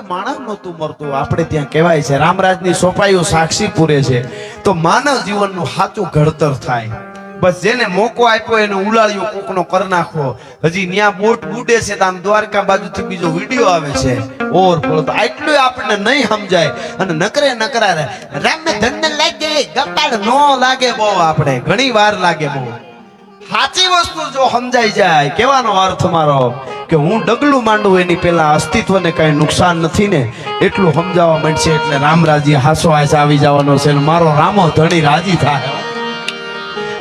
કોઈ માણસ નહોતું મરતું. આપણે ત્યાં કહેવાય છે, રામરાજની સોપાઈઓ સાક્ષી પૂરે છે. તો માનવ જીવનનું સાચું ઘડતર થાય. બસ જેને મોકો આપ્યો એને ઉલાળ્યો, કોકનો કર નાખો. હજી ન્યા બોટ બુડે છે તો આમ દ્વારકા બાજુથી બીજો વીડિયો આવે છે. ઓર બોલો તો આટલું આપણને નહીં સમજાય. અને નકરે નકરા રે રામ ધન લાગે ગપાડ નો લાગે બહુ આપણે. ઘણી વાર લાગે બહુ. સાચી વસ્તુ જો સમજાઈ જાય કેવાનો અર્થ મારો કે હું ડગલું માંડું, એની પહેલા અસ્તિત્વને કઈ નુકસાન નથી ને, એટલું સમજાવવા માંડશે એટલે રામરાજી હાસો હાસ આવી જવાનો છે ને, મારો રામો ધણી રાજી થાય.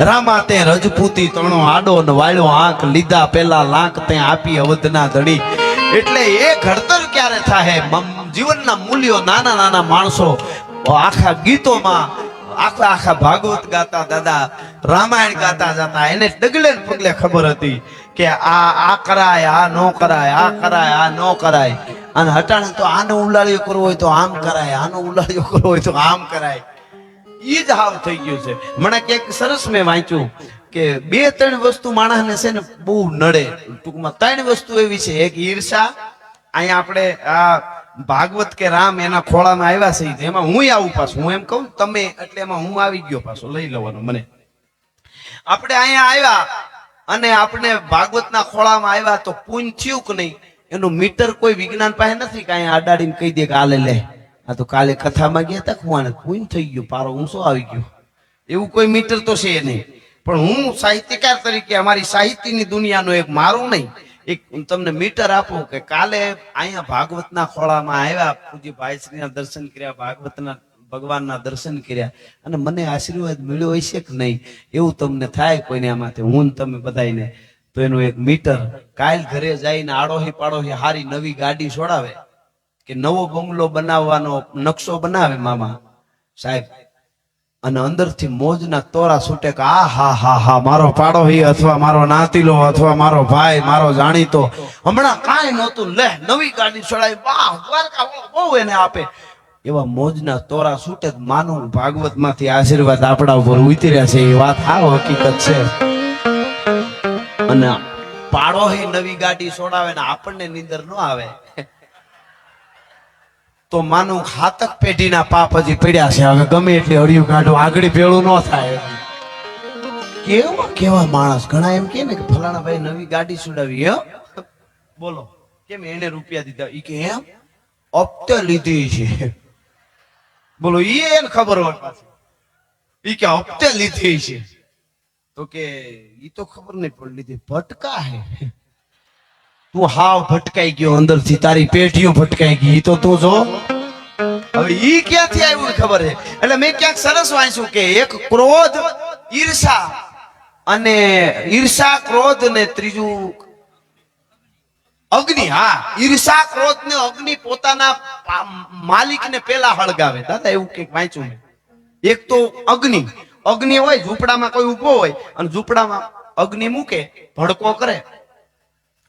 રામા તે રજપૂતી તણો આડો ને વાળો આંખ લીધા પેલા લાંક તે આપી અવધના ધણી. એટલે એ ઘડતર ક્યારે થાય જીવનના મૂલ્યો નાના નાના માણસો, આખા ગીતોમાં આખા આખા ભાગવત ગાતા દાદા, રામાયણ ગાતા જતા. એને ડગલે પગલે ખબર હતી કે આ આ કરાય, આ નો કરાય, આ કરાય, આ નો કરાય. અને હટાણે તો આનો ઉલાળ્યો કરવો હોય તો આમ કરાય, આનો ઉલાળ્યો કરવો હોય તો આમ કરાય. ઈ જ હાવ થઈ ગયું છે. મને ક્યાંક સરસ મેં વાંચ્યું કે બે, ત્રણ વસ્તુ માણસને છે ને બહુ નડે. ટૂંકમાં ત્રણ વસ્તુ એવી છે. એક ઈર્ષા, અહીંયા આપણે આ ભાગવત કે રામ એના ખોળામાં આવ્યા છે એમાં હું આવું પાછું, હું એમ કહું, તમે એટલે એમાં હું આવી ગયો પાછો, લઈ લેવાનો મને. આપણે અહીંયા આવ્યા અને આપણે ભાગવતના ખોળામાં આવ્યા તો પૂન થયું કે નહીં, એનું મીટર કોઈ વિજ્ઞાન પાસે નથી કે અહીંયા અડાડીને કહી દે કે આલે લે. આ તો કાલે કથામાં ગયા હતા ખુવાને પૂન થઈ ગયું, પારો ઊંચો આવી ગયો. એવું કોઈ મીટર તો છે નહીં. પણ હું સાહિત્યકાર તરીકે અમારી સાહિત્યની દુનિયાનો એક મારું નહીં એક હું તમને મીટર આપું કે કાલે અહીંયા ભાગવતના ખોળામાં આવ્યા પૂજ્ય ભાઈશ્રીના દર્શન કર્યા, ભાગવતના ભગવાનના દર્શન કર્યા, અને મને આશીર્વાદ મળ્યો હશે કે નહીં, એવું તમને થાય કોઈને આમાંથી, હું તમે બધાને તો એનું એક મીટર, કાલ ઘરે જઈને આડોહી પાડોહી હારી નવી ગાડી છોડાવે, કે નવો બંગલો બનાવવાનો નકશો બનાવે મામા. સાહેબ અને અંદરથી મોજના તોરા છૂટે કે, આ હા હા હા, મારો પાડોહી અથવા મારો નાતીલો અથવા મારો ભાઈ, મારો જાણીતો. હમણાં કાંઈ નહોતું. લે, નવી ગાડી ચડાવી. વાહ, દ્વારકા બહુ એને આપે. એવા મોજના તોરા છૂટે તો ભાગવતમાંથી આશીર્વાદ આપણા ઉપર ઉતર્યા છે. એ વાત આ હકીકત છે. અને પાડોહી નવી ગાડી છોડાવે ને આપણને નીંદર ન આવે. તો માનું ઘાતક પેઢીના પાપ હજી પડ્યા છે. હવે ગમે એટલે હળિયું કાઢો, આગળ ભેળું ન થાય કેવા કેવા માણસ? ઘણા એમ કે ને કે ફલાણા ભાઈ નવી ગાડી સુડાવી, હે. બોલો, કેમ એને રૂપિયા દીધા? ઈ કે એમ? હપ્તે લીધી છે. બોલો, ઈ એને ખબર હોય ઈ કે હપ્તે લીધી છે. તો કે ઈ તો ખબર નહીં પડી લીધી. ભટકા હે. તું હાવ ભટકાઈ ગયો અંદરથી, તારી પેટીઓ ભટકાઈ ગઈ. તો તું જો. હવે ઈ ક્યાંથી આવ્યું ખબર છે? એટલે મેં ક્યાંક સરસ વાંચ્યું કે એક ક્રોધ, ઈર્ષા અને ઈર્ષા ક્રોધ ને ત્રીજું અગ્નિ, હા. ઈર્ષા ક્રોધ ને અગ્નિ પોતાના માલિક ને પેલા હળગાવે. દાદા, એવું કંઈક વાંચ્યું મેં. એક તો અગ્નિ. અગ્નિ હોય, ઝૂંપડામાં કોઈ ઊભો હોય અને ઝૂંપડામાં અગ્નિ મૂકે, ભડકો કરે.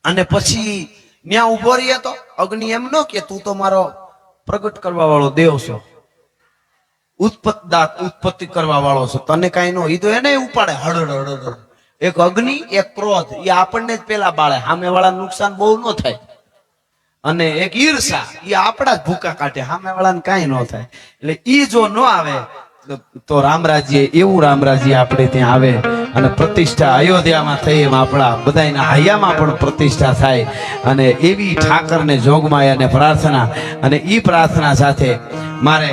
અને પછી ત્યાં ઊભો રહીએ તો અગ્નિ એમ ન કે, તું તો મારો પ્રગટ કરવા વાળો દેવ છો. ઉત્પત્તિ ઉત્પત્તિ કરવા વાળો છો. તને કઈ નો ઈ તો એને ઉપાડે. હળડ હળડ. એક અગ્નિ, એક ક્રોધ. એ આપણને જ પેલા બાળે. સામે વાળા નુકસાન બહુ ન થાય. અને એક ઈર્ષા. એ આપણા જ ભૂકા કાઢે. સામે વાળાને કઈ ન થાય. એટલે ઈ જો ન આવે, તો રામરાજ્ય, એવું રામરાજ્ય આપણે ત્યાં આવે. અને પ્રતિષ્ઠા અયોધ્યામાં થઈ એમ આપણા બધાના હૈયામાં પણ પ્રતિષ્ઠા થાય. અને એવી ઠાકરને જોગમાય અને પ્રાર્થના અને એ પ્રાર્થના સાથે મારે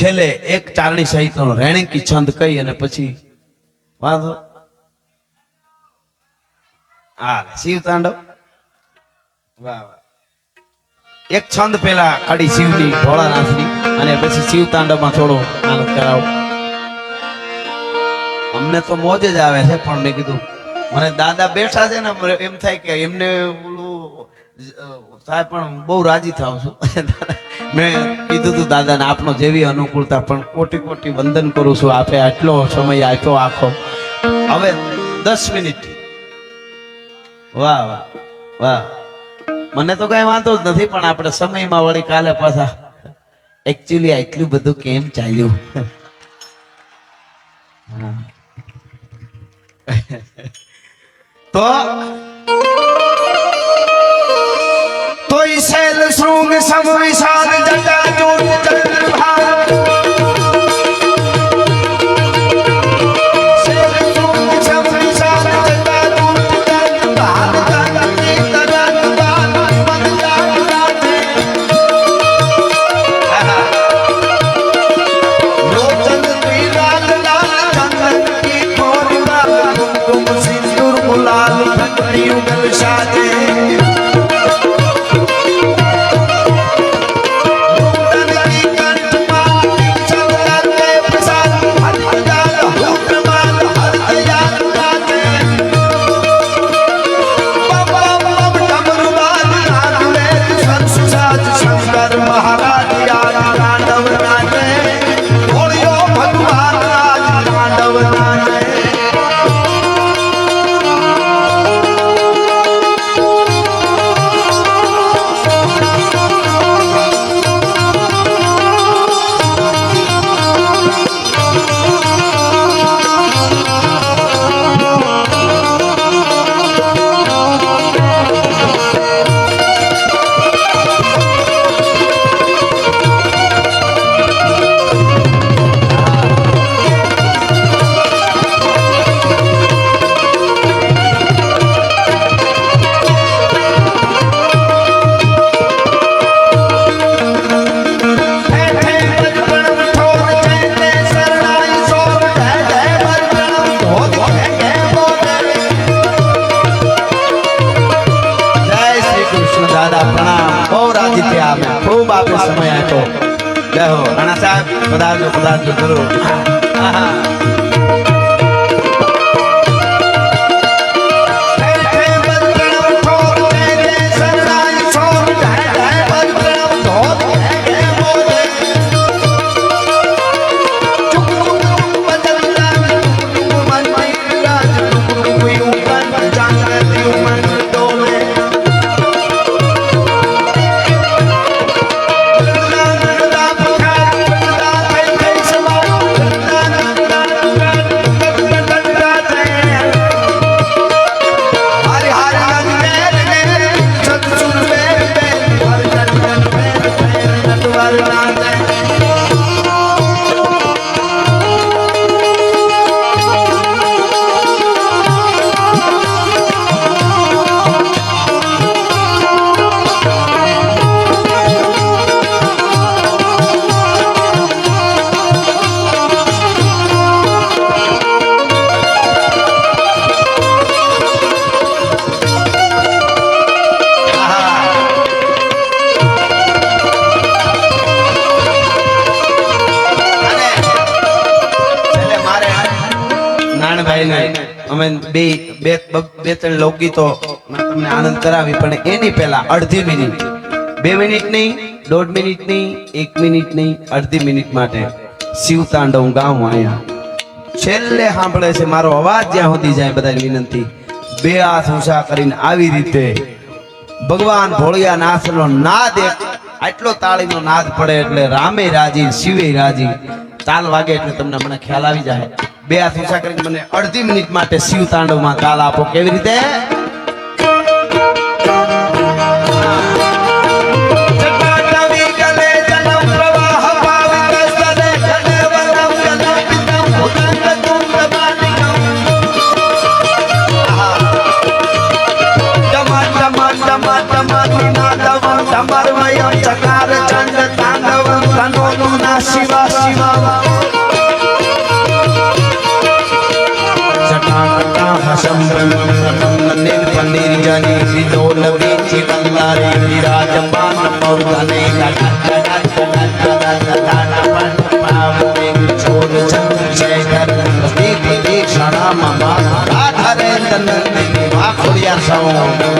છેલ્લે એક ચારણી સહિતનો રેણકી છંદ કહી અને પછી વાંધો? હા શિવ તાંડવ. વાહ વાહ. એક છંદ પેલા કાઢી શિવની ભોળાનાથની અને પછી શિવ તાંડવમાં થોડો આનંદ કરાવો. અમને તો મોજ જ આવે છે, પણ મેં કીધું, મને દાદા બેઠા છે ને એમ થાય કે એમને સાહેબ પણ બહુ રાજી થાવ છું. મેં કીધું હતું દાદાને આપનો જેવી અનુકૂળતા, પણ કોટી કોટી વંદન કરું છું, આપે આટલો સમય આપ્યો આખો. હવે દસ મિનિટ. વાહ વાહ વાહ. મને તો કઈ વાંધો જ નથી, પણ આપણે સમયમાં વળી કાલે પાછા એકચ્યુઅલી આટલું બધું કેમ ચાલ્યું? હા. તો તો ઈ શૈલ શૃંગ ગુલાલ ફકરી ઉગલ સાજે પધારજો પધારજો જરૂર આહા. બે બે ત્રણ લોકગીતો તમને આનંદ કરાવી, પણ એની પહેલા અડધી મિનિટ. બે મિનિટ નહીં, દોઢ મિનિટ નહીં, એક મિનિટ નહીં, અડધી મિનિટ માટે. શિવ તાંડવ ગાઉં અહીંયા છેલ્લે સાંભળે છે મારો અવાજ, જ્યાં સુધી જાય બધા વિનંતી. બે હાથ ઊંચા કરીને આવી રીતે ભગવાન ભોળિયા નાથનો નાદ આટલો તાળીનો નાદ પડે એટલે રામે રાજી, શિવે રાજી. તાલ વાગે એટલે તમને મને ખ્યાલ આવી જાય. બે હાથ ઊંચા કરીને મને અડધી મિનિટ માટે શિવ તાંડવમાં કાલ આપો. કેવી રીતે? નિર્પનિર્જની વિલોલ વીચી વલ્લારે વિરાજમાન મૌદને છોડ ચંદ્રશેખર દીદી દીક્ષણા મમા રાધરે તનંદિની વાખોડિયા સૌ.